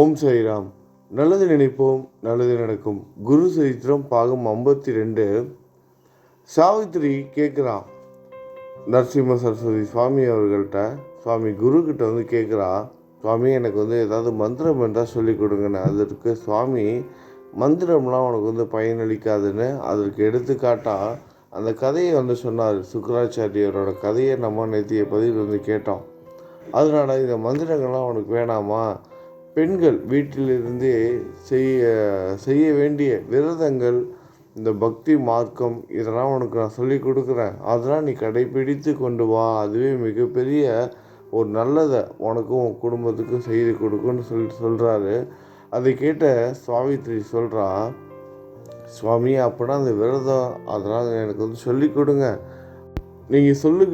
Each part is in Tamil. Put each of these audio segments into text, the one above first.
ஓம் சாய்ராம். நல்லது நினைப்போம் நல்லது நடக்கும். குரு சரித்திரம் பாகம் ஐம்பத்தி ரெண்டு. சாவித்திரி கேட்குறான். நரசிம்ம சரஸ்வதி சுவாமி அவர்கள்ட்ட சுவாமி குரு வந்து கேட்குறா சுவாமி எனக்கு வந்து ஏதாவது மந்திரம் என்றால் சொல்லி கொடுங்கன்னு அதற்கு சுவாமி மந்திரம்லாம் உனக்கு வந்து பயனளிக்காதுன்னு அதற்கு எடுத்துக்காட்டாக அந்த கதையை வந்து சொன்னார் சுக்கராச்சாரியரோட கதையை நம்ம நேத்திய பதிவில் வந்து கேட்டோம். அதனால் இந்த மந்திரங்கள்லாம் உனக்கு வேணாமா? பெண்கள் வீட்டிலிருந்தே செய்ய செய்ய வேண்டிய விரதங்கள் இந்த பக்தி மார்க்கம் இதெல்லாம் உனக்கு நான் சொல்லி கொடுக்குறேன். அதெல்லாம் நீ கடைப்பிடித்து கொண்டு வா. அதுவே மிகப்பெரிய ஒரு நல்லதை உனக்கும் உன் குடும்பத்துக்கும் செய்து கொடுக்குன்னு சொல்லிட்டு சொல்கிறாரு அதை கேட்ட சுவாமித்ரி சொல்கிறா சுவாமி அப்படின்னா அந்த விரதம் அதெல்லாம் எனக்கு வந்து சொல்லி கொடுங்க. நீங்கள் சொல்லி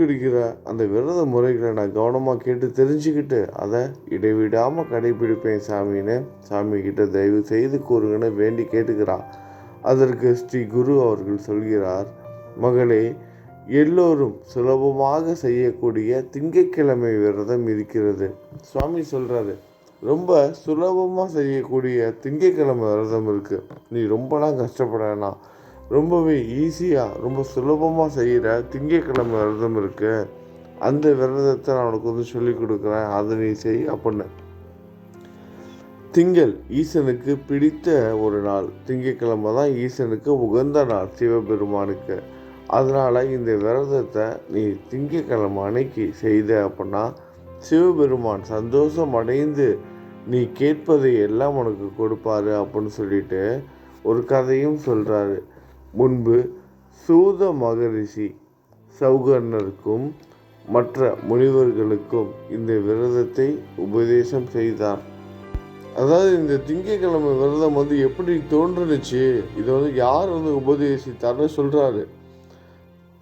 அந்த விரத முறைகளை நான் கவனமாக கேட்டு தெரிஞ்சுக்கிட்டு அதை இடைவிடாமல் கடைபிடிப்பேன் சாமின்னு சாமி கிட்ட தயவு செய்து கூறுங்கன்னு வேண்டி கேட்டுக்கிறார். அதற்கு ஸ்ரீ குரு அவர்கள் சொல்கிறார் மகளே எல்லோரும் சுலபமாக செய்யக்கூடிய திங்கட்கிழமை விரதம் இருக்கிறது. சுவாமி சொல்கிறாரு ரொம்ப சுலபமாக செய்யக்கூடிய திங்கட்கிழமை விரதம் இருக்குது நீ ரொம்பலாம் கஷ்டப்பட வேணாம். ரொம்பவே ஈஸியாக ரொம்ப சுலபமாக செய்கிற திங்கக்கிழமை விரதம் இருக்குது அந்த விரதத்தை நான் உனக்கு வந்து சொல்லி கொடுக்குறேன். அதை நீ செய் அப்படின்னு. திங்கள் ஈசனுக்கு பிடித்த ஒரு நாள். திங்கட்கிழமை தான் ஈசனுக்கு உகந்த நாள் சிவபெருமானுக்கு. அதனால் இந்த விரதத்தை நீ திங்கக்கிழமை அன்னைக்கு செய்த அப்படின்னா சிவபெருமான் சந்தோஷம் அடைந்து நீ கேட்பதை எல்லாம் உனக்கு கொடுப்பாரு அப்படின்னு சொல்லிட்டு ஒரு கதையும் சொல்கிறாரு முன்பு சூத மகரிஷி சௌகர்ணருக்கும் மற்ற முனிவர்களுக்கும் இந்த விரதத்தை உபதேசம் செய்தார். அதாவது இந்த திங்கட்கிழமை விரதம் வந்து எப்படி தோன்றுனுச்சு இதை வந்து யார் வந்து உபதேசித்தார்னு சொல்கிறாரு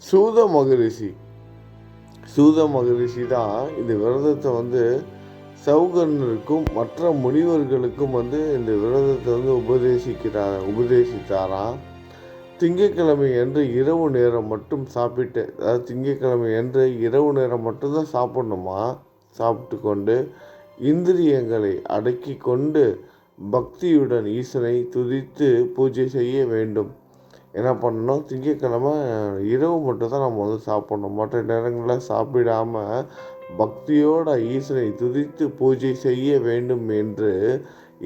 சூத மகரிஷி. சூத மகரிஷி தான் இந்த விரதத்தை வந்து சௌகர்ணருக்கும் மற்ற முனிவர்களுக்கும் வந்து இந்த விரதத்தை வந்து உபதேசிக்கிறார் உபதேசித்தாராம் திங்கட்கிழமை அன்று இரவு நேரம் மட்டும் சாப்பிட்டு அதாவது திங்கட்கிழமை அன்று இரவு நேரம் மட்டும்தான் சாப்பிடணுமா? சாப்பிட்டு கொண்டு இந்திரியங்களை அடக்கி கொண்டு பக்தியுடன் ஈசனை துதித்து பூஜை செய்ய வேண்டும். என்ன பண்ணணும்? திங்கட்கிழமை இரவு மட்டும்தான் நம்ம வந்து சாப்பிடணும். மற்ற நேரங்களில் சாப்பிடாம பக்தியோட ஈசனை துதித்து பூஜை செய்ய வேண்டும் என்று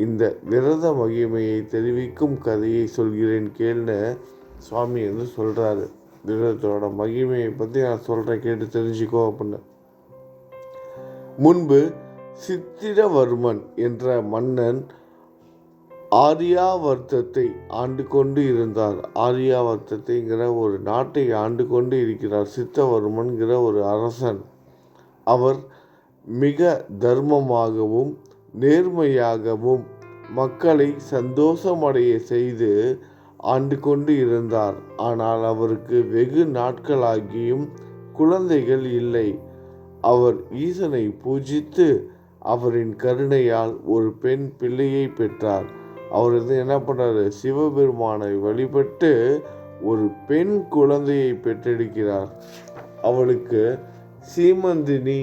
இந்த விரத மகிமையை தெரிவிக்கும் கதையை சொல்கிறேன். கேள்னு சுவாமி வந்து சொல்கிறாரு தினத்தோட மகிமையை பற்றி நான் சொல்கிறேன் கேட்டு தெரிஞ்சுக்கோ அப்படின்னு. முன்பு சித்திரவர்மன் என்ற மன்னன் ஆரியாவர்த்தத்தை ஆண்டு கொண்டு இருந்தார். ஆரியாவர்த்தத்தைங்கிற ஒரு நாட்டை ஆண்டு கொண்டு இருக்கிறார் சித்தவர்மன்கிற ஒரு அரசன். அவர் மிக தர்மமாகவும் நேர்மையாகவும் மக்களை சந்தோஷமடைய செய்து ஆண்டு கொண்டு இருந்தார். ஆனால் அவருக்கு வெகு நாட்களாகியும் குழந்தைகள் இல்லை. அவர் ஈசனை பூஜித்து அவரின் கருணையால் ஒரு பெண் பிள்ளையை பெற்றார். அவர் வந்து என்ன பண்ணுறாரு சிவபெருமானை வழிபட்டு ஒரு பெண் குழந்தையை பெற்றெடுக்கிறார். அவளுக்கு சீமந்தினி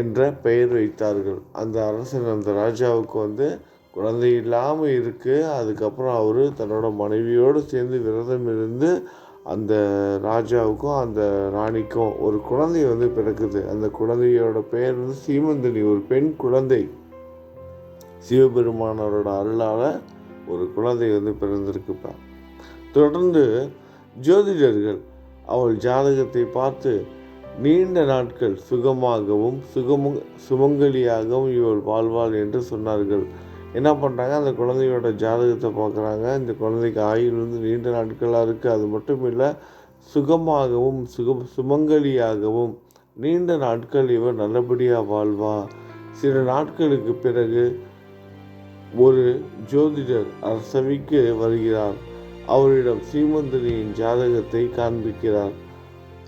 என்ற பெயர் வைத்தார்கள். அந்த அரசன் அந்த ராஜாவுக்கு வந்து குழந்தை இல்லாமல் இருக்குது அதுக்கப்புறம் அவர் தன்னோட மனைவியோடு சேர்ந்து விரதம் இருந்து அந்த ராஜாவுக்கும் அந்த ராணிக்கும் ஒரு குழந்தை வந்து பிறக்குது. அந்த குழந்தையோட பெயர் வந்து சீமந்தினி. ஒரு பெண் குழந்தை. சிவபெருமானவரோட அருளால் ஒரு குழந்தை வந்து பிறந்திருக்குப்பா. தொடர்ந்து ஜோதிடர்கள் அவள் ஜாதகத்தை பார்த்து நீண்ட நாட்கள் சுகமாகவும் சுகமு சுமங்கலியாகவும் இவள் வாழ்வாள் என்று சொன்னார்கள். என்ன பண்ணுறாங்க அந்த குழந்தையோட ஜாதகத்தை பார்க்குறாங்க. இந்த குழந்தைக்கு ஆயுள் வந்து நீண்ட நாட்களாக இருக்குது அது மட்டும் இல்லை சுகமாகவும் சுகம் சுமங்கலியாகவும் நீண்ட நாட்கள் இவன் நல்லபடியாக வாழ்வா. சில நாட்களுக்கு பிறகு ஒரு ஜோதிடர் அரசவைக்கு வருகிறார். அவரிடம் சீமந்தனியின் ஜாதகத்தை காண்பிக்கிறார்.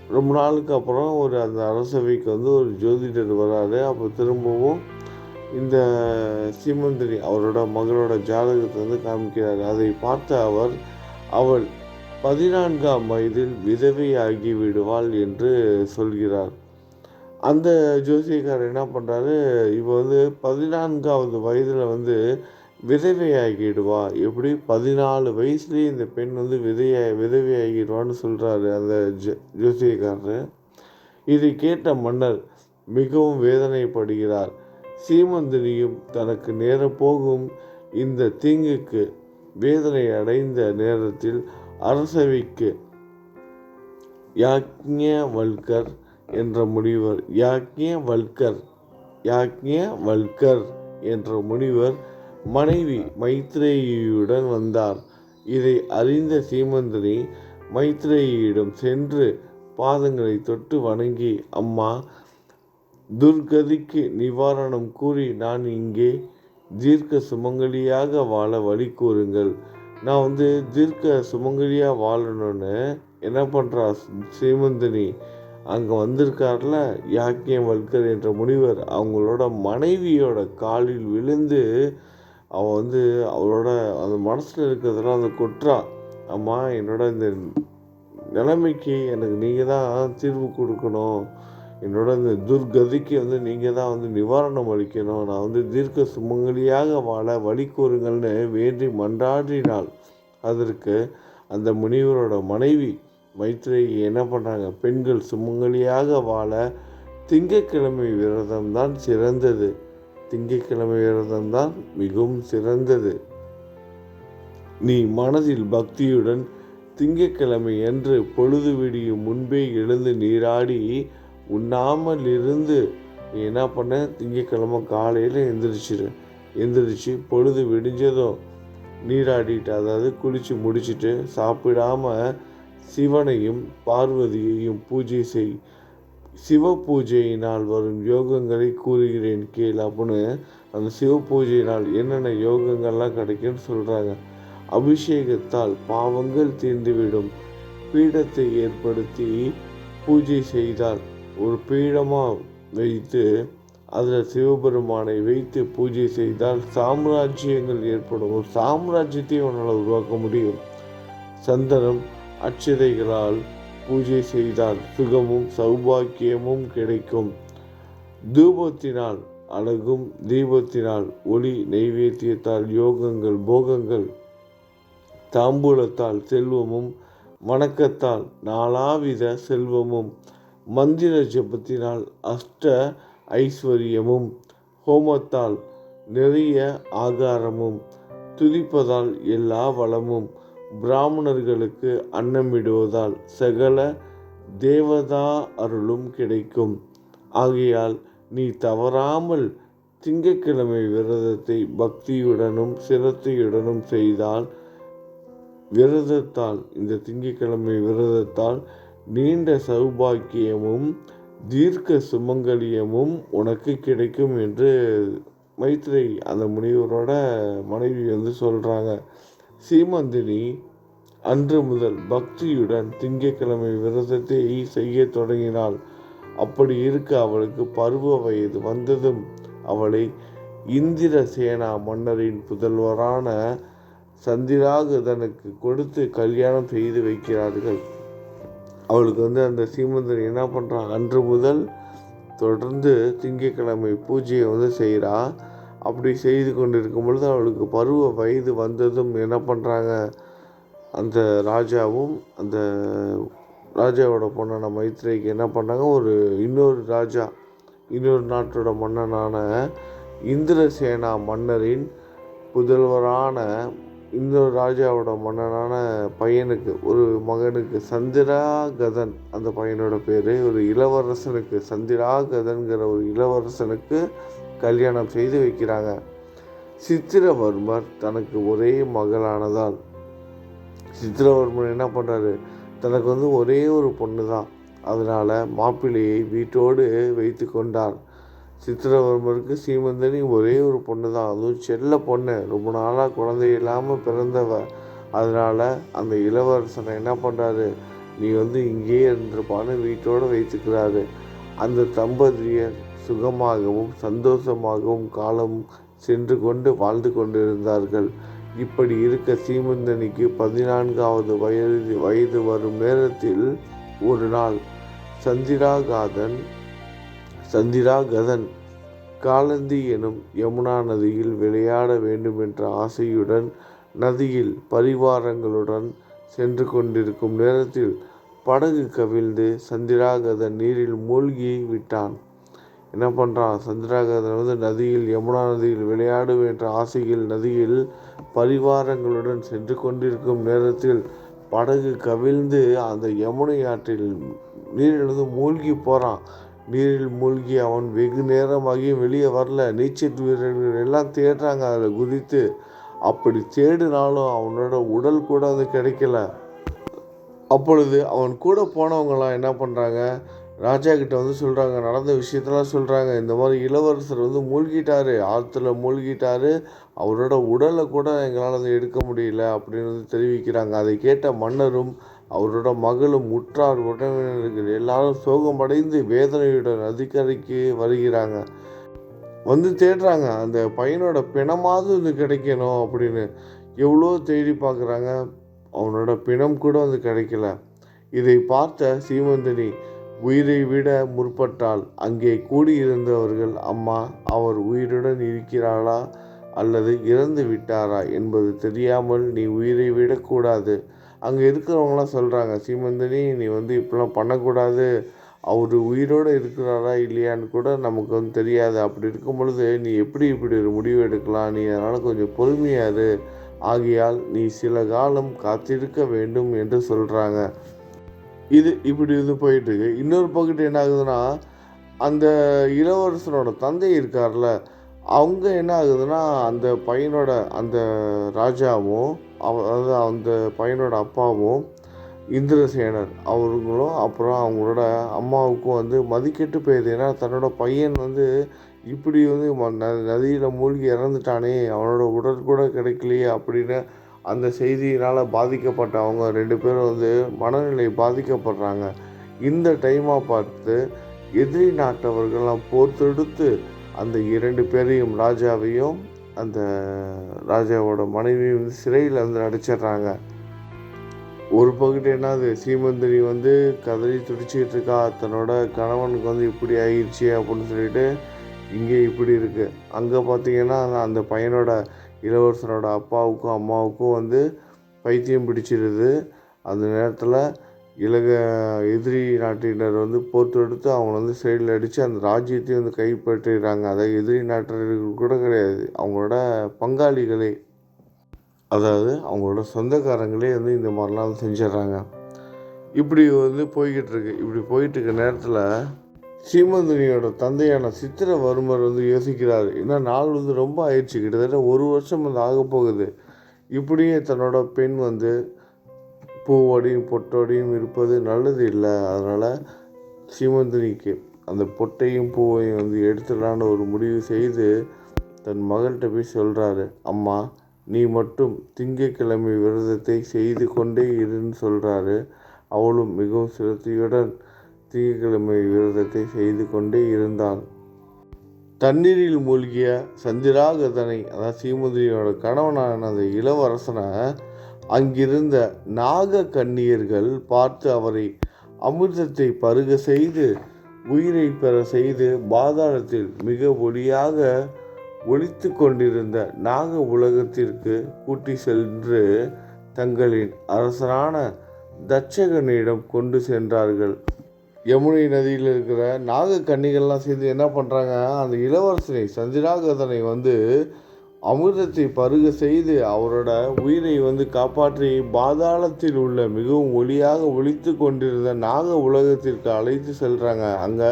ரொம்ப நாளுக்கு அப்புறம் ஒரு அந்த அரசவைக்கு வந்து ஒரு ஜோதிடர் வராரு. அப்போ திரும்பவும் இந்த சீமந்தனி அவரோட மகளோட ஜாதகத்தை வந்து காமிக்கிறார். அதை பார்த்த அவர் அவள் பதினான்காம் வயதில் விதவையாகி விடுவாள் என்று சொல்கிறார். அந்த ஜோசியக்காரர் என்ன பண்ணுறாரு இப்போ வந்து பதினான்காவது வயதில் வந்து விதவையாகிடுவா எப்படி? பதினாலு வயசுலேயே இந்த பெண் வந்து விதையா விதவையாகிடுவான்னு சொல்கிறாரு அந்த ஜோ ஜோசியக்காரர். இதை கேட்ட மன்னர் மிகவும் வேதனைப்படுகிறார். சீமந்தினியும் தனக்கு நேரப்போகும் இந்த தீங்குக்கு வேதனை அடைந்த நேரத்தில் அரசவைக்கு யாக்ஞவல்கர் என்ற முனிவர் யாக்ஞவல்கர் யாக்ஞவல்கர் என்ற முனிவர் மனைவி மைத்ரேயியுடன் வந்தார். இதை அறிந்த சீமந்தனி மைத்ரேயியிடம் சென்று பாதங்களை தொட்டு வணங்கி அம்மா துர்கதிக்கு நிவாரணம் கூறி நான் இங்கே தீர்க்க சுமங்கலியாக வாழ வழி கூறுங்கள் நான் வந்து தீர்க்க சுமங்கலியாக வாழணும்னு என்ன பண்ணுறா சீமந்தினி? அங்கே வந்திருக்கார்ல யாக்கியம் வல்கர் என்ற முனிவர். அவங்களோட மனைவியோட காலில் விழுந்து அவன் வந்து அவளோட அந்த மனசில் இருக்கிறதெல்லாம் அந்த கொற்றா அம்மா என்னோட இந்த நிலைமைக்கு எனக்கு நீங்கள் தான் தீர்வு கொடுக்கணும். என்னோட இந்த துர்கதிக்கு வந்து நீங்கள் தான் வந்து நிவாரணம் அளிக்கணும். நான் வந்து தீர்க்க சுமங்கலியாக வாழ வழி கூறுங்கள்னு வேண்டி மன்றாடினால் அதற்கு அந்த முனிவரோட மனைவி மைத்ரேயி என்ன பண்ணுறாங்க பெண்கள் சுமங்கலியாக வாழ திங்கக்கிழமை விரதம் தான் சிறந்தது. திங்கக்கிழமை விரதம் தான் மிகவும் சிறந்தது. நீ மனதில் பக்தியுடன் திங்கக்கிழமை என்று பொழுது விடியும் முன்பே எழுந்து நீராடி உண்ணாமல் இருந்து நீ என்ன பண்ண? திங்கக்கிழமை காலையில் எந்திரிச்சிரு. எந்திரிச்சு பொழுது விடிஞ்சதும் நீராடிட்டு அதாவது குளித்து முடிச்சுட்டு சாப்பிடாம சிவனையும் பார்வதியையும் பூஜை செய். சிவ பூஜையினால் வரும் யோகங்களை கூறுகிறேன் கீழ் அப்படின்னு அந்த சிவ பூஜையினால் என்னென்ன யோகங்கள்லாம் கிடைக்கும்னு சொல்கிறாங்க அபிஷேகத்தால் பாவங்கள் தீர்ந்துவிடும். பீடத்தை ஏற்படுத்தி பூஜை செய்தால் ஒரு பீடமாக வைத்து அதில் சிவபெருமானை வைத்து பூஜை செய்தால் சாம்ராஜ்யங்கள் ஏற்படும். ஒரு சாம்ராஜ்யத்தையும் உன்னால் உருவாக்க முடியும். சந்தனம் அச்சதைகளால் பூஜை செய்தால் சுகமும் சௌபாக்கியமும் கிடைக்கும். தூபத்தினால் அழகும் தீபத்தினால் ஒளி நைவேத்தியத்தால் யோகங்கள் போகங்கள் தாம்பூலத்தால் செல்வமும் வணக்கத்தால் நாலாவித செல்வமும் மந்திர ஜபத்தினால் அஷ்ட ஐஸ்வர்யமும் ஹோமத்தால் நிறைய ஆகாரமும் துதிப்பதால் எல்லா வளமும் பிராமணர்களுக்கு அன்னமிடுவதால் சகல தேவதா அருளும் கிடைக்கும். ஆகையால் நீ தவறாமல் திங்கட்கிழமை விரதத்தை பக்தியுடனும் சிரத்தையுடனும் செய்தால் விரதத்தால் இந்த திங்கட்கிழமை விரதத்தால் நீண்ட சௌபாக்கியமும் தீர்க்க சுமங்கலியமும் உனக்கு கிடைக்கும் என்று மைத்ரி அந்த முனிவரோட மனைவி வந்து சொல்கிறாங்க சீமந்தினி அன்று முதல் பக்தியுடன் திங்கட்கிழமை விரதத்தை செய்ய தொடங்கினாள். அப்படி இருக்க அவளுக்கு பருவ வயது வந்ததும் அவளை இந்திர சேனா மன்னரின் புதல்வரான சந்திராகதனுக்கு கொடுத்து கல்யாணம் செய்து வைக்கிறார்கள். அவளுக்கு வந்து அந்த சீமந்தன் என்ன பண்ணுறான் அன்று முதல் தொடர்ந்து திங்கட்கிழமை பூஜையை வந்து செய்கிறா அப்படி செய்து கொண்டு இருக்கும் பொழுது அவளுக்கு பருவ வயது வந்ததும் என்ன பண்ணுறாங்க அந்த ராஜாவும் அந்த ராஜாவோட பொண்ணான மைத்ரேக்கு என்ன பண்ணாங்க? ஒரு இன்னொரு ராஜா இன்னொரு நாட்டோட மன்னனான இந்திரசேனா மன்னரின் புதல்வரான இன்னொரு ராஜாவோட மன்னனான பையனுக்கு ஒரு மகனுக்கு சந்திராகதன். அந்த பையனோட பேர் ஒரு இளவரசனுக்கு. சந்திராகதன்கிற ஒரு இளவரசனுக்கு கல்யாணம் செய்து வைக்கிறாங்க. சித்திரவர்மர் தனக்கு ஒரே மகளானதால் சித்திரவர்மர் என்ன பண்ணுறாரு தனக்கு வந்து ஒரே ஒரு பொண்ணு தான் அதனால் மாப்பிள்ளையை வீட்டோடு வைத்து கொண்டார். சித்திரவர்மருக்கு சீமந்தனி ஒரே ஒரு பொண்ணு தான் அதுவும் செல்ல பொண்ணு. ரொம்ப நாளாக குழந்தை இல்லாமல் பிறந்தவ. அதனால் அந்த இளவரசனை என்ன பண்ணுறாரு நீ வந்து இங்கேயே இருந்திருப்பான்னு வீட்டோடு வைத்துக்கிறாரு. அந்த தம்பதியர் சுகமாகவும் சந்தோஷமாகவும் காலம் சென்று கொண்டு வாழ்ந்து கொண்டிருந்தார்கள். இப்படி இருக்க சீமந்தனிக்கு பதினான்காவது வயது வயது வரும் நேரத்தில் ஒரு நாள் சந்திராகாதன் சந்திரா கதன் காலந்தி எனும் யமுனா நதியில் விளையாட வேண்டுமென்ற ஆசையுடன் நதியில் பரிவாரங்களுடன் சென்று கொண்டிருக்கும் நேரத்தில் படகு கவிழ்ந்து சந்திராகதன் நீரில் மூழ்கி விட்டான். என்ன பண்ணுறான் சந்திராகதன் வந்து நதியில் யமுனா நதியில் விளையாடும் என்ற ஆசையில் நதியில் பரிவாரங்களுடன் சென்று கொண்டிருக்கும் நேரத்தில் படகு கவிழ்ந்து அந்த யமுனை ஆற்றில் நீரிலிருந்து மூழ்கி போகிறான் நீரில் மூழ்கி அவன் வெகு நேரமாகியும் வெளியே வரல. நீச்சல் வீரர்கள் எல்லாம் தேடுறாங்க. அதில் குதித்து அப்படி தேடினாலும் அவனோட உடல் கூட அது கிடைக்கல. அப்பொழுது அவன் கூட போனவங்களாம் என்ன பண்ணுறாங்க ராஜா கிட்ட வந்து சொல்கிறாங்க நடந்த விஷயத்தெல்லாம் சொல்கிறாங்க இந்த மாதிரி இளவரசர் வந்து மூழ்கிட்டார். ஆற்றுல மூழ்கிட்டார். அவரோட உடலை கூட எங்களால் வந்து எடுக்க முடியல அப்படின்னு வந்து தெரிவிக்கிறாங்க. அதை கேட்ட மன்னரும் அவரோட மகளும் உற்றார் உறவினர்கள் எல்லாரும் சோகமடைந்து வேதனையுடன் அதிகரிக்கு வருகிறாங்க. வந்து தேடுறாங்க அந்த பையனோட பிணமாவது வந்து கிடைக்கணும் அப்படின்னு எவ்வளோ தேடி பார்க்குறாங்க. அவனோட பிணம் கூட வந்து கிடைக்கல. இதை பார்த்த சீமந்தினி உயிரை விட முற்பட்டால் அங்கே கூடியிருந்தவர்கள் அம்மா அவர் உயிருடன் இருக்கிறாளா அல்லது இறந்து விட்டாரா என்பது தெரியாமல் நீ உயிரை விடக்கூடாது. அங்கே இருக்கிறவங்களாம் சொல்கிறாங்க சீமந்தனி நீ வந்து இப்படிலாம் பண்ணக்கூடாது. அவர் உயிரோடு இருக்கிறாரா இல்லையான்னு கூட நமக்கு வந்து தெரியாது. அப்படி இருக்கும் பொழுது நீ எப்படி இப்படி ஒரு முடிவு எடுக்கலாம்? நீ அதனால் கொஞ்சம் பொறுமையாரு ஆகியால் நீ சில காலம் காத்திருக்க வேண்டும் என்று சொல்கிறாங்க இது இப்படி இது போயிட்டுருக்கு இன்னொரு பக்கத்து என்ன ஆகுதுன்னா அந்த இளவரசனோட தந்தை இருக்கார்ல அவங்க என்ன ஆகுதுன்னா அந்த பையனோட அந்த ராஜாவும் அதாவது அந்த பையனோட அப்பாவும் இந்திரசேனர் அவர்களும் அப்புறம் அவங்களோட அம்மாவுக்கும் வந்து மதிக்கெட்டு போயிடுது ஏன்னா தன்னோட பையன் வந்து இப்படி வந்து ம- ந- மூழ்கி இறந்துட்டானே அவனோட உடல் கூட கிடைக்கலையே அப்படின்னு அந்த செய்தியினால் பாதிக்கப்பட்ட அவங்க ரெண்டு பேரும் வந்து மனநிலை பாதிக்கப்படுறாங்க. இந்த டைமாக பார்த்து எதிரி நாட்டவர்கள்லாம் போர் தொடுத்து அந்த இரண்டு பேரையும் ராஜாவையும் அந்த ராஜாவோட மனைவியும் வந்து சிறையில் வந்து அடைச்சிடுறாங்க ஒரு பகுதி என்னது? சீமந்திரி வந்து கதறி துடிச்சிக்கிட்டு இருக்கா. தன்னோட கணவனுக்கு வந்து இப்படி ஆயிடுச்சு அப்படின்னு சொல்லிட்டு இங்கே இப்படி இருக்குது அங்கே பார்த்தீங்கன்னா அந்த பையனோட இளவரசனோட அப்பாவுக்கும் அம்மாவுக்கும் வந்து பைத்தியம் பிடிச்சிருது. அந்த நேரத்தில் இலக எதிரி நாட்டினர் வந்து போர் தொடுத்து அவங்க வந்து சைடில் அடித்து அந்த ராஜ்யத்தையும் வந்து கைப்பற்றிடுறாங்க. அதாவது எதிரி நாட்டினர்கள் கூட கிடையாது. அவங்களோட பங்காளிகளே. அதாவது அவங்களோட சொந்தக்காரங்களே வந்து இந்த மாதிரிலாம் செஞ்சிடுறாங்க. இப்படி வந்து போய்கிட்டு இருக்கு இப்படி போயிட்டு இருக்க நேரத்தில் சீமந்தினியோட தந்தையான சித்திரவர்மர் வந்து யோசிக்கிறார். ஏன்னா நாள் வந்து ரொம்ப ஆயிடுச்சு. கிட்டத்தட்ட ஒரு வருஷம் வந்து ஆக போகுது இப்படியே தன்னோட பெண் வந்து பூவோடையும் பொட்டோடையும் இருப்பது நல்லது இல்லை. அதனால் சீமந்தினிக்கு அந்த பொட்டையும் பூவையும் வந்து எடுத்துடலான்னு ஒரு முடிவு செய்து தன் மகள்கிட்ட போய் சொல்கிறாரு அம்மா நீ மட்டும் திங்கக்கிழமை விரதத்தை செய்து கொண்டே இருன்னு சொல்கிறாரு அவளும் மிகவும் சிரத்தையுடன் திங்கக்கிழமை விரதத்தை செய்து கொண்டே இருந்தாள். தண்ணீரில் மூழ்கிய சந்திராகதனை அதாவது சீமுதிரியோட கணவனான அந்த இளவரசனை அங்கிருந்த நாக கன்னியர்கள் பார்த்து அவரை அமிர்தத்தை பருக செய்து உயிரை பெற செய்து பாதாளத்தில் மிக ஒளியாக ஒழித்து கொண்டிருந்த நாக உலகத்திற்கு கூட்டி சென்று தங்களின் அரசனான தட்சகனிடம் கொண்டு சென்றார்கள். யமுனை நதியில் இருக்கிற நாக கன்னிகள்லாம் சேர்ந்து என்ன பண்ணுறாங்க அந்த இளவரசனை சந்திராகதனை வந்து அமிர்தத்தை பருக செய்து அவரோட உயிரை வந்து காப்பாற்றி பாதாளத்தில் உள்ள மிகவும் ஒளியாக ஒழித்து கொண்டிருந்த நாக உலகத்திற்கு அழைத்து செல்கிறாங்க அங்கே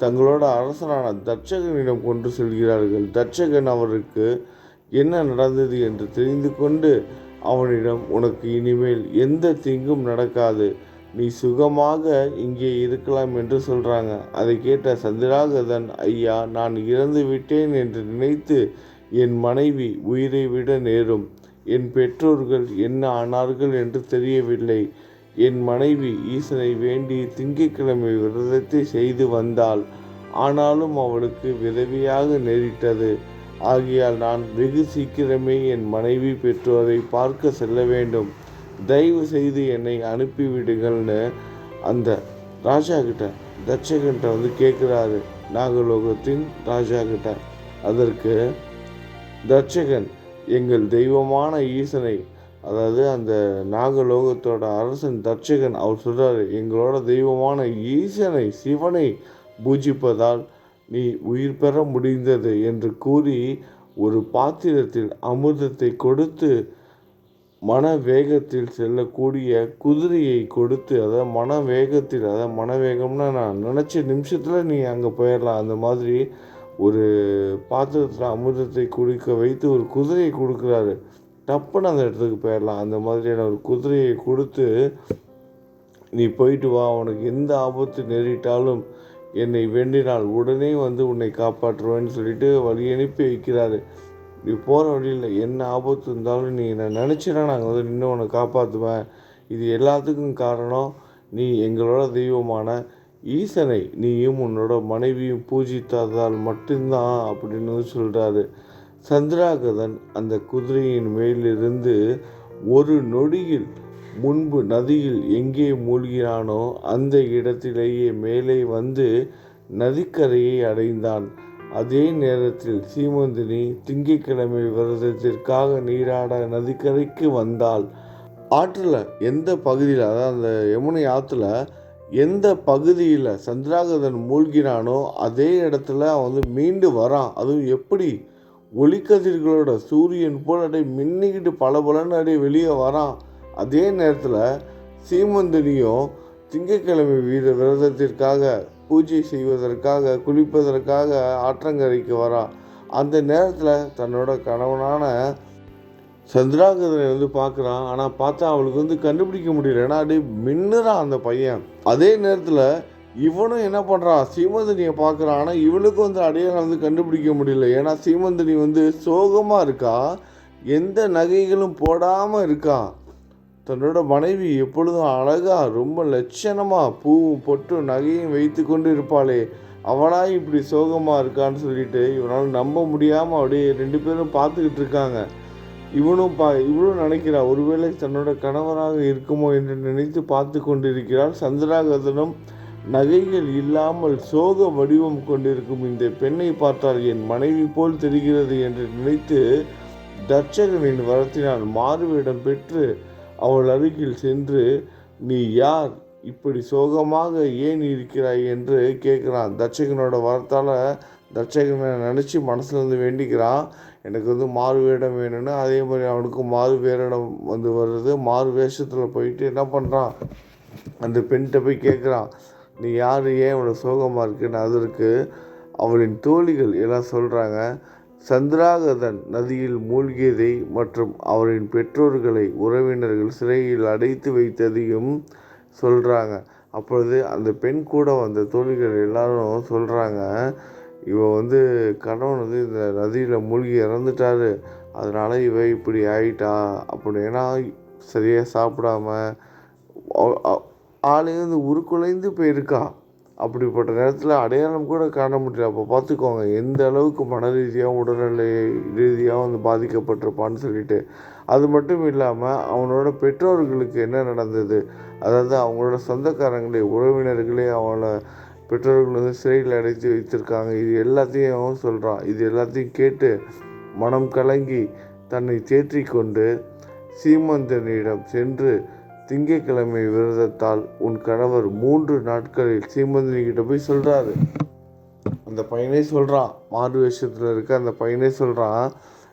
தங்களோட அரசனான தட்சகனிடம் கொண்டு செல்கிறார்கள். தட்சகன் அவருக்கு என்ன நடந்தது என்று தெரிந்து கொண்டு அவனிடம் உனக்கு இனிமேல் எந்த தீங்கும் நடக்காது. நீ சுகமாக இங்கே இருக்கலாம் என்று சொல்கிறாங்க அதை கேட்ட சந்திராகதன் ஐயா நான் இறந்து விட்டேன் என்று நினைத்து என் மனைவி உயிரை விட நேரும். என் பெற்றோர்கள் என்ன ஆனார்கள் என்று தெரியவில்லை. என் மனைவி ஈசனை வேண்டி திங்கட்கிழமை விரதத்தை செய்து வந்தாள். ஆனாலும் அவளுக்கு விதவியாக நேரிட்டது. ஆகையால் நான் வெகு சீக்கிரமே என் மனைவி பெற்றோரை பார்க்க செல்ல வேண்டும். தயவு செய்து என்னை அனுப்பிவிடுங்கள்னு அந்த ராஜா கிட்ட தட்சகன்ட்ட வந்து கேட்குறாரு. நாகலோகத்தின் ராஜா கிட்ட. அதற்கு தட்சகன் எங்கள் தெய்வமான ஈசனை அதாவது அந்த நாகலோகத்தோட அரசன் தட்சகன் அவர் சொல்கிறார் எங்களோட தெய்வமான ஈசனை சிவனை பூஜிப்பதால் நீ உயிர் பெற முடிந்தது என்று கூறி ஒரு பாத்திரத்தில் அமிர்தத்தை கொடுத்து மன வேகத்தில் செல்லக்கூடிய குதிரையை கொடுத்து அதாவது மன வேகத்தில் அதாவது மன வேகம்னா நான் நினச்ச நிமிஷத்தில் நீ அங்கே போயிடலாம். அந்த மாதிரி ஒரு பாத்திரத்தில் அமிர்தத்தை குடிக்க வைத்து ஒரு குதிரையை கொடுக்குறாரு. டப்புன்னு அந்த இடத்துக்கு போயிடலாம். அந்த மாதிரியான ஒரு குதிரையை கொடுத்து நீ போயிட்டு வா உனக்கு எந்த ஆபத்து நேரிட்டாலும் என்னை வேண்டினால் உடனே வந்து உன்னை காப்பாற்றுவேன்னு சொல்லிட்டு வழி அனுப்பி வைக்கிறாரு. நீ போகிற வழியில் என்ன ஆபத்து இருந்தாலும் நீ நான் நினச்சினா நாங்கள் வந்து நின்று உன்னை காப்பாற்றுவேன் இது எல்லாத்துக்கும் காரணம் நீ எங்களோட தெய்வமான ஈசனை நீயும் உன்னோட மனைவியும் பூஜித்ததால் மட்டும்தான் அப்படின்னு சொல்கிறாரு சந்திராகதன் அந்த குதிரையின் மேலிருந்து ஒரு நொடியில் முன்பு நதியில் எங்கே மூழ்கினானோ அந்த இடத்திலேயே மேலே வந்து நதிக்கரையை அடைந்தான். அதே நேரத்தில் சீமந்தினி திங்கட்கிழமை விரதத்திற்காக நீராட நதிக்கரைக்கு வந்தாள். ஆற்றில் எந்த பகுதியில் அதாவது அந்த யமுனை ஆற்றுல எந்த பகுதியில் சந்திராகதன் மூழ்கினானோ அதே இடத்துல அவன் வந்து மீண்டு வரான். அதுவும் எப்படி? ஒளிக்கதிர்களோட சூரியன் போல் அப்படியே மின்னிக்கிட்டு பல பலன்னு அப்படியே வெளியே வரான். அதே நேரத்தில் சீமந்தனியும் திங்கட்கிழமை வீர விரதத்திற்காக பூஜை செய்வதற்காக குளிப்பதற்காக ஆற்றங்கரைக்கு வரான். அந்த நேரத்தில் தன்னோட கணவனான சந்திராகதனை வந்து பார்க்குறான். ஆனால் பார்த்தா அவளுக்கு வந்து கண்டுபிடிக்க முடியல. ஏன்னா அப்படியே மின்னுறான் அந்த பையன். அதே நேரத்தில் இவனும் என்ன பண்ணுறான் சீமந்தனியை பார்க்குறான். ஆனால் இவனுக்கும் வந்து அடையாளம் வந்து கண்டுபிடிக்க முடியல. ஏன்னா சீமந்தினி வந்து சோகமாக இருக்கா? எந்த நகைகளும் போடாமல் இருக்கா? தன்னோட மனைவி எப்பொழுதும் அழகாக ரொம்ப லட்சணமாக பூவும் பொட்டும் நகையும் வைத்து கொண்டு இருப்பாளே. அவளாக இப்படி சோகமாக இருக்கான்னு சொல்லிட்டு இவனால் நம்ப முடியாமல் அப்படியே ரெண்டு பேரும் பார்த்துக்கிட்டு இருக்காங்க. இவனும் பா இவளும் நினைக்கிறாள் ஒருவேளை தன்னோட கணவராக இருக்குமோ என்று நினைத்து பார்த்து கொண்டிருக்கிறாள். சந்திராகதனம் நகைகள் இல்லாமல் சோக வடிவம் கொண்டிருக்கும் இந்த பெண்ணை பார்த்தால் என் மனைவி போல் தெரிகிறது என்று நினைத்து தட்சகனின் வரத்தினால் மாறுவிடம் பெற்று அவள் அருகில் சென்று நீ யார்? இப்படி சோகமாக ஏன் இருக்கிறாய்? என்று கேட்குறான். தட்சகனோட வரத்தால் தட்சகனை நினச்சி மனசுல இருந்து வேண்டிக்கிறான். எனக்கு வந்து மாறு வேடம் வேணும்னு அதே மாதிரி அவனுக்கு மாறு வேடம் வந்து வருது மாறு வேஷத்தில் போயிட்டு என்ன பண்ணுறான் அந்த பெண்கிட்ட போய் கேட்குறான் நீ யார்? ஏன் இவ்வளோ சோகமாக இருக்குன்னு அதற்கு அவளின் தோழிகள் எல்லாம் சொல்கிறாங்க சந்திராகதன் நதியில் மூழ்கியதை மற்றும் அவரின் பெற்றோர்களை உறவினர்கள் சிறையில் அடைத்து வைத்ததையும் சொல்கிறாங்க அப்பொழுது அந்த பெண் கூட வந்த தோழிகள் எல்லாரும் சொல்கிறாங்க இவன் வந்து கணவன் வந்து இந்த நதியில் மூழ்கி இறந்துட்டாரு. அதனால் இவ இப்படி ஆயிட்டா அப்படின்னா. சரியாக சாப்பிடாம ஆளே வந்து உருக்குலைந்து போயிருக்கா. அப்படிப்பட்ட நேரத்தில் அடையாளம் கூட காண முடியல. அப்போ பார்த்துக்கோங்க எந்த அளவுக்கு மன ரீதியாக உடல்நிலை ரீதியாக வந்து பாதிக்கப்பட்டிருப்பான்னு சொல்லிட்டு. அது மட்டும் இல்லாமல் அவனோட பெற்றோர்களுக்கு என்ன நடந்தது? அதாவது அவங்களோட சொந்தக்காரங்களே உறவினர்களே அவனை பெற்றோர்கள் வந்து சிறையில் அடைத்து வைத்திருக்காங்க. இது எல்லாத்தையும் அவன் சொல்கிறான் இது எல்லாத்தையும் கேட்டு மனம் கலங்கி தன்னை தேற்றி கொண்டு சீமந்தனிடம் சென்று திங்கட்கிழமை விரதத்தால் உன் கணவர் மூன்று நாட்களில் சீமந்தனிக்கிட்ட போய் சொல்கிறாரு அந்த பையனே சொல்கிறான் மாறு வேஷத்தில் இருக்க அந்த பையனே சொல்கிறான்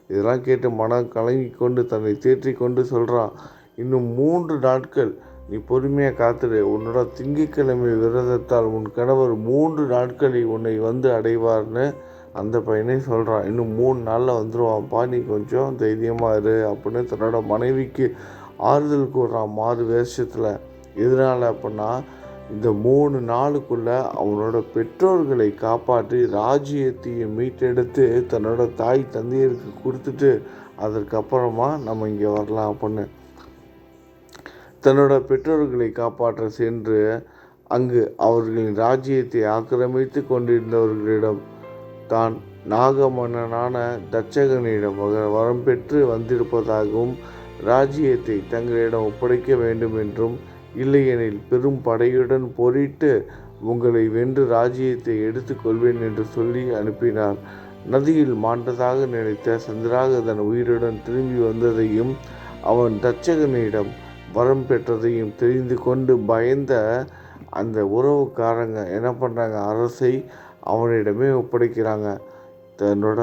இதெல்லாம் கேட்டு மனம் கலங்கி கொண்டு தன்னை தேற்றி கொண்டு சொல்கிறான் இன்னும் மூன்று நாட்கள் நீ பொறுமையாக காத்துடு. உன்னோட திங்கட்கிழமை விரதத்தால் உன் கணவர் மூன்று நாட்களில் உன்னை வந்து அடைவார்னு அந்த பையனே சொல்கிறான் இன்னும் மூணு நாளில் வந்துடுவான்ப்பா நீ கொஞ்சம் தைரியமாக இரு அப்படின்னு தன்னோட மனைவிக்கு ஆறுதல் கூடுறான் மாறு வேஷத்தில். எதனால் அப்படின்னா இந்த மூணு நாளுக்குள்ளே அவனோட பெற்றோர்களை காப்பாற்றி ராஜ்யத்தையும் மீட்டெடுத்து தன்னோட தாய் தந்தையருக்கு கொடுத்துட்டு அதற்கப்புறமா நம்ம இங்கே வரலாம் அப்படின்னு. தன்னோட பெற்றோர்களை காப்பாற்ற சென்று அங்கு அவர்களின் ராஜ்யத்தை ஆக்கிரமித்து கொண்டிருந்தவர்களிடம் தான் நாகமன்னனான தட்சகனிடம் வரம் பெற்று வந்திருப்பதாகவும் ராஜ்யத்தை தங்களிடம் ஒப்படைக்க வேண்டும் என்றும் இல்லையெனில் பெரும் படையுடன் போரிட்டு உங்களை வென்று ராஜ்யத்தை எடுத்துக்கொள்வேன் என்று சொல்லி அனுப்பினார். நதியில் மாண்டதாக நினைத்த சந்திராகதன் உயிருடன் திரும்பி வந்ததையும் அவன் தச்சகனிடம் வரம் பெற்றதையும் தெரிந்து கொண்டு பயந்த அந்த உறவுக்காரங்க என்ன பண்ணுறாங்க அரசை அவனிடமே ஒப்படைக்கிறாங்க. தன்னோட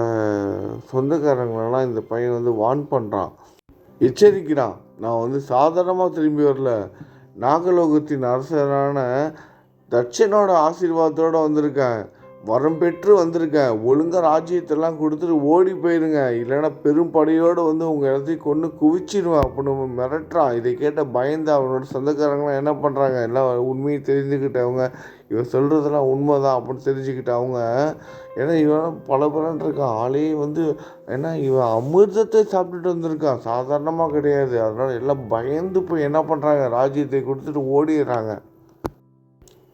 சொந்தக்காரங்களெல்லாம் இந்த பையன் வந்து வான் பண்ணுறான் எச்சரிக்கிறான். நான் வந்து சாதாரணமாக திரும்பி வரல. நாகலோகத்தின் அரசரான தட்சனோட ஆசீர்வாதத்தோடு வந்திருக்கேன். வரம் பெற்று வந்திருக்கேன் ஒழுங்காக ராஜ்யத்தெல்லாம் கொடுத்துட்டு ஓடி போயிருங்க. இல்லைன்னா பெரும் படையோடு வந்து உங்கள் இடத்தையும் கொண்டு குவிச்சிடுவேன் அப்படின்னு மிரட்டுறான். இதை கேட்ட பயந்து அவனோட சொந்தக்காரங்களாம் என்ன பண்ணுறாங்க எல்லாம் உண்மையை தெரிஞ்சுக்கிட்டவங்க. இவன் சொல்கிறதெல்லாம் உண்மை தான் அப்படின்னு தெரிஞ்சுக்கிட்டவங்க. ஏன்னா இவன் பல பலன் இருக்கான் ஆளே வந்து ஏன்னா இவன் அமிர்தத்தை சாப்பிட்டுட்டு வந்திருக்கான். சாதாரணமாக கிடையாது. அதனால் எல்லாம் பயந்து போய் என்ன பண்ணுறாங்க ராஜ்யத்தை கொடுத்துட்டு ஓடிடுறாங்க.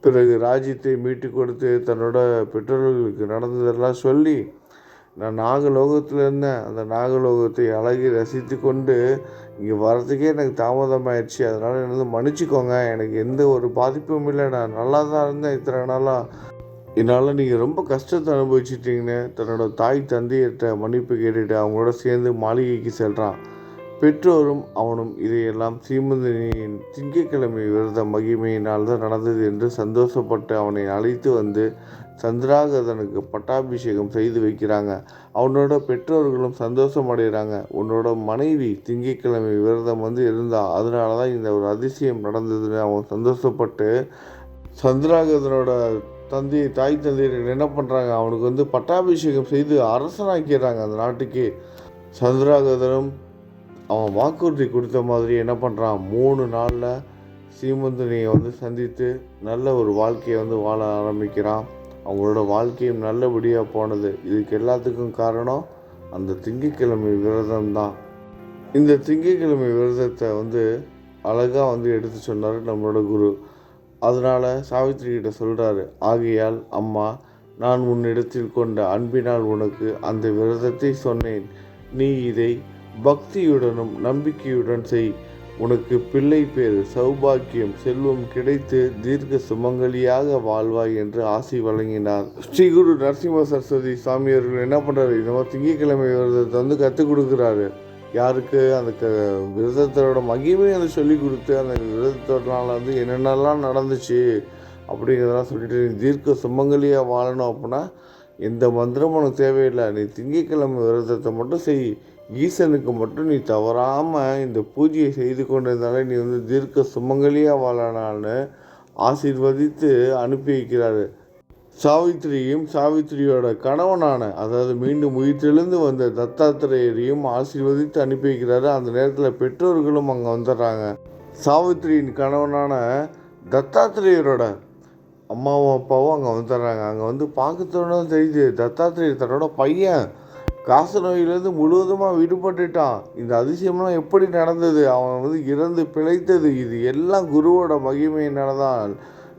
பிறகு ராஜ்யத்தை மீட்டு கொடுத்து தன்னோட பெற்றோர்களுக்கு நடந்ததெல்லாம் சொல்லி நான் நாகலோகத்தில் இருந்தேன். அந்த நாகலோகத்தை அழகி ரசித்து கொண்டு இங்கே வர்றதுக்கே எனக்கு தாமதமாயிடுச்சு அதனால் என்னது மன்னிச்சிக்கோங்க. எனக்கு எந்த ஒரு பாதிப்பும் இல்லை. நான் நல்லா தான் இருந்தேன் இத்தனை நாளாக என்னால் நீங்கள் ரொம்ப கஷ்டத்தை அனுபவிச்சிட்டிங்கன்னு தன்னோட தாய் தந்தையிட்ட மன்னிப்பு கேட்டுட்டு அவங்களோட சேர்ந்து மாளிகைக்கு செல்கிறான் பெற்றோரும் அவனும் இதையெல்லாம் சீமந்தனியின் திங்கட்கிழமை விரத மகிமையினால் தான் நடந்தது என்று சந்தோஷப்பட்டு அவனை அழைத்து வந்து சந்திராகதனுக்கு பட்டாபிஷேகம் செய்து வைக்கிறாங்க. அவனோட பெற்றோர்களும் சந்தோஷம் அடைகிறாங்க. உன்னோட மனைவி திங்கட்கிழமை விரதம் வந்து இருந்தா அதனால தான் இந்த ஒரு அதிசயம் நடந்ததுன்னு அவன் சந்தோஷப்பட்டு சந்திராகதனோட தந்தை தாய் தந்தையர்கள் என்ன பண்ணுறாங்க அவனுக்கு வந்து பட்டாபிஷேகம் செய்து அரசனாக்கிறாங்க அந்த நாட்டுக்கு. சந்திராகதனும் அவன் வாக்குறுதி கொடுத்த மாதிரி என்ன பண்ணுறான் மூணு நாளில் சீமந்தனியை வந்து சந்தித்து நல்ல ஒரு வாழ்க்கையை வந்து வாழ ஆரம்பிக்கிறான். அவங்களோட வாழ்க்கையும் நல்லபடியாக போனது. இதுக்கு எல்லாத்துக்கும் காரணம் அந்த திங்கட்கிழமை விரதம் தான் இந்த திங்கட்கிழமை விரதத்தை வந்து அழகாக வந்து எடுத்து சொன்னார் நம்மளோட குரு. அதனால் சாவித்ரி கிட்ட சொல்கிறாரு ஆகையால் அம்மா நான் உன்னிடத்தில் கொண்ட அன்பினால் உனக்கு அந்த விரதத்தை சொன்னேன். நீ இதை பக்தியுடனும் நம்பிக்கையுடன் செய். உனக்கு பிள்ளை பேர் சௌபாக்கியம் செல்வம் கிடைத்து தீர்க்க சுமங்கலியாக வாழ்வாய் என்று ஆசி வழங்கினார். ஸ்ரீ குரு நரசிம்ம சரஸ்வதி சுவாமி அவர்கள் என்ன பண்ணுறாரு இந்த மாதிரி திங்கட்கிழமை விரதத்தை வந்து கற்றுக் கொடுக்குறாரு. யாருக்கு? அந்த க விரதத்தோட மகிமை அதை சொல்லி கொடுத்து அந்த விரதத்தோடனால வந்து என்னென்னலாம் நடந்துச்சு அப்படிங்கிறதெல்லாம் சொல்லிட்டு நீ தீர்க்க சுமங்கலியாக வாழணும் அப்படின்னா எந்த மந்திரமும் உனக்கு தேவையில்லை. நீ திங்கட்கிழமை விரதத்தை மட்டும் செய். ஈசனுக்கு மட்டும் நீ தவறாமல் இந்த பூஜையை செய்து கொண்டிருந்தாலே நீ வந்து தீர்க்க சுமங்கலியாக வாழலான்னு ஆசீர்வதித்து அனுப்பி வைக்கிறாரு. சாவித்திரியும் சாவித்திரியோட கணவனான அதாவது மீண்டும் உயிர்த்தெழுந்து வந்த தத்தாத்திரேயரையும் ஆசீர்வதித்து அனுப்பி வைக்கிறாரு. அந்த நேரத்தில் பெற்றோர்களும் அங்கே வந்துடுறாங்க. சாவித்திரியின் கணவனான தத்தாத்திரேயரோட அம்மாவும் அப்பாவும் அங்கே வந்துடுறாங்க. அங்கே வந்து பார்க்கத்தோட தெரியுது. தத்தாத்திரேயர் தன்னோட பையன். காச நோயிலேருந்து முழுவதுமாக விடுபட்டுட்டான். இந்த அதிசயம்லாம் எப்படி நடந்தது? அவன் வந்து இறந்து பிழைத்தது. இது எல்லாம் குருவோட மகிமையினால தான்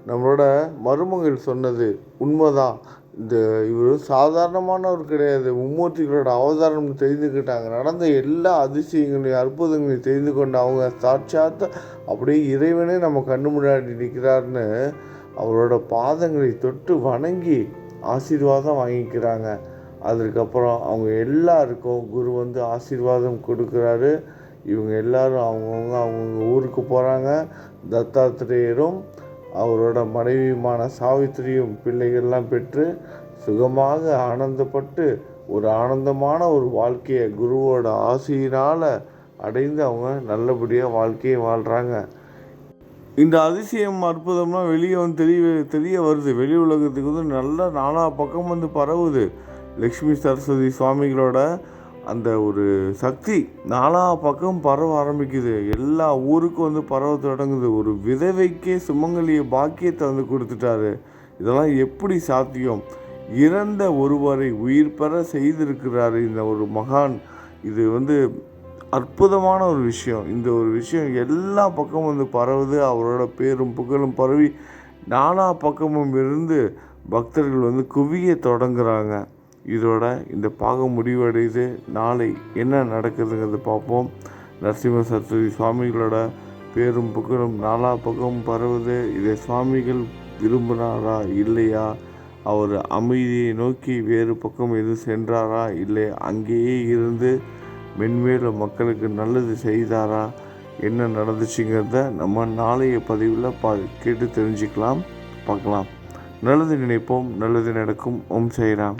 நம்மளோட மருமகள் சொன்னது. உண்மைதான். இந்த இவர் சாதாரணமானவர் கிடையாது. மும்மூர்த்திகளோட அவதாரம் தெரிந்துக்கிட்டாங்க. நடந்த எல்லா அதிசயங்களையும் அற்புதங்களையும் தெரிந்து கொண்டு அவங்க சாட்சாத்த அப்படியே இறைவனே நம்ம கண்ணு முன்னாடி நிற்கிறாருன்னு அவரோட பாதங்களை தொட்டு வணங்கி ஆசீர்வாதம் வாங்கிக்கிறாங்க. அதற்கப்புறம் அவங்க எல்லாருக்கும் குரு வந்து ஆசீர்வாதம் கொடுக்குறாரு. இவங்க எல்லாரும் அவங்கவுங்க அவங்கவுங்க ஊருக்கு போகிறாங்க தத்தாத்திரேயரும் அவரோட மனைவியுமான சாவித்திரியும் பிள்ளைகள்லாம் பெற்று சுகமாக ஆனந்தப்பட்டு ஒரு ஆனந்தமான ஒரு வாழ்க்கையை குருவோட ஆசையினால் அடைந்து அவங்க நல்லபடியாக வாழ்க்கையை வாழ்கிறாங்க இந்த அதிசயம் அற்புதமாக வெளியே வந்து தெரிய தெரிய வருது. வெளி உலகத்துக்கு வந்து நல்ல நாலா பக்கம் வந்து பரவுது. லக்ஷ்மி சரஸ்வதி சுவாமிகளோட அந்த ஒரு சக்தி நாலா பக்கம் பரவ ஆரம்பிக்குது. எல்லா ஊருக்கும் வந்து பரவ தொடங்குது. ஒரு விதவைக்கே சுமங்கலிய பாக்கியத்தை வந்து கொடுத்துட்டாரு. இதெல்லாம் எப்படி சாத்தியம்? இறந்த ஒருவரை உயிர் பெற செய்திருக்கிறாரு இந்த ஒரு மகான். இது வந்து அற்புதமான ஒரு விஷயம். இந்த ஒரு விஷயம் எல்லா பக்கமும் வந்து பரவுது. அவரோட பேரும் புகழும் பரவி நாலா பக்கமும் இருந்து பக்தர்கள் வந்து குவிய தொடங்குறாங்க. இதோட இந்த பாகம் முடிவடையுது நாளை என்ன நடக்குதுங்கிறத பார்ப்போம். நரசிம்ம சரஸ்வதி சுவாமிகளோட பேரும் புகழும் நாலா பக்கமும் பரவுது. இதை சுவாமிகள் விரும்பினாரா இல்லையா? அவர் அமைதியை நோக்கி வேறு பக்கம் எதுவும் சென்றாரா? இல்லை அங்கேயே இருந்து மென்மேலும் மக்களுக்கு நல்லது செய்தாரா? என்ன நடந்துச்சுங்கிறத நம்ம நாளைய பதிவில் பா கேட்டு தெரிஞ்சுக்கலாம் பார்க்கலாம். நல்லது நினைப்போம் நல்லது நடக்கும். ஓம் செய்கிறான்